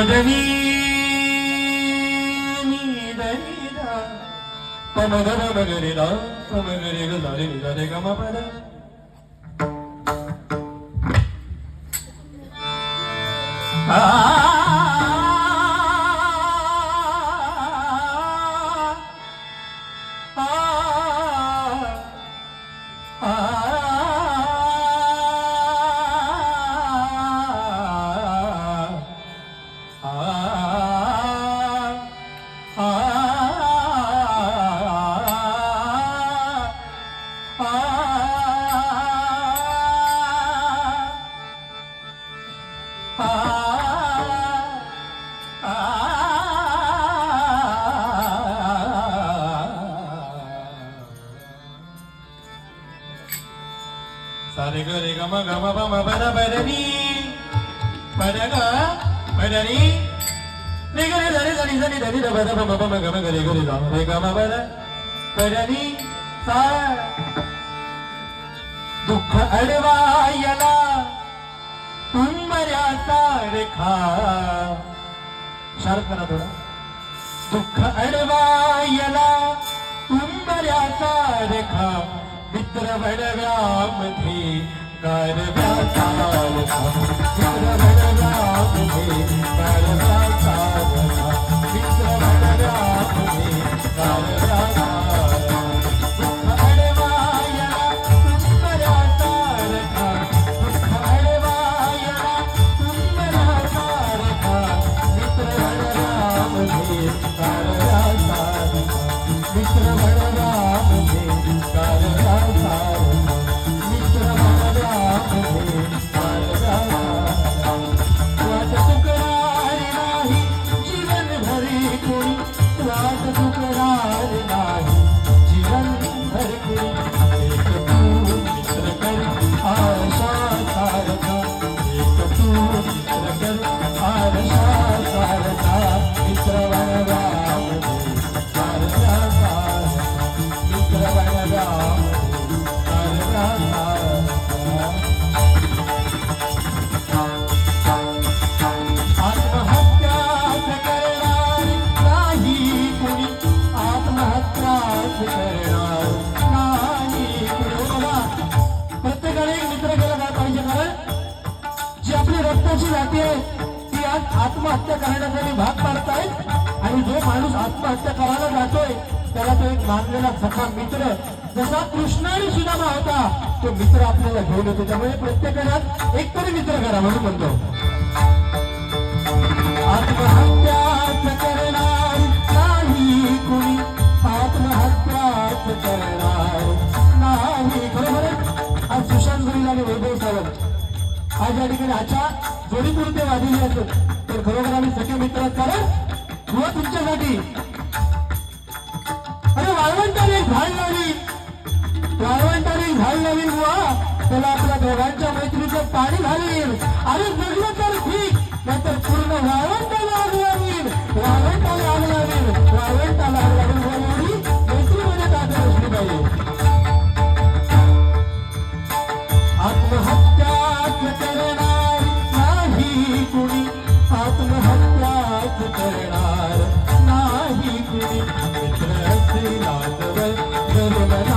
Pa da da da da da da da da da सारे ग रे ग म ग म प म प द प द नी. प द ग प द नी. रे ग रे ध रे ध नी ध नी ध नी ध प द प म प म ग म ग रे ग रे ध रे ग म प द प द नी सा दुःख अडवायला तुंबऱ्याचा रेखा शार्प करा थोडा दुःख अडवायला तुंबऱ्याचा रेखा मित्र वडव्यामध्ये गारव्याचा रेखा मित्र वडव्यामध्ये गारव्याचा रेखा मित्र वडव्यामध्ये गारव्याचा प्रत्येकाने मित्र केला काय पाहिजे कारण जी आपली रक्ताची जाती आहे आज आत्महत्या करण्यासाठी भाग पाडतायत आणि जो माणूस आत्महत्या करायला जातोय त्याला तो एक मानलेला सखा मित्र. जसा कृष्ण आणि सुदामा होता तो मित्र आपल्याला घेऊन येतो. त्यामुळे प्रत्येकाने आज एक तरी मित्र करा म्हणून म्हणतो. आत्महत्या करणार नाही कुणी. आत्महत्याच करणार नाही. बरोबर आज सुशांत गुरुल आणि वैभव सावंत. आज या ठिकाणी कोणी कोणते वाढलेले असत तर खरोखर आम्ही सगळे मित्र कारण किंवा तुमच्यासाठी अरे वाळवंटाने झाड लावली. वाळवंटाने झाड लावली बुवा त्याला आपल्या दोघांच्या मैत्रीचं पाणी घालीन अरे Never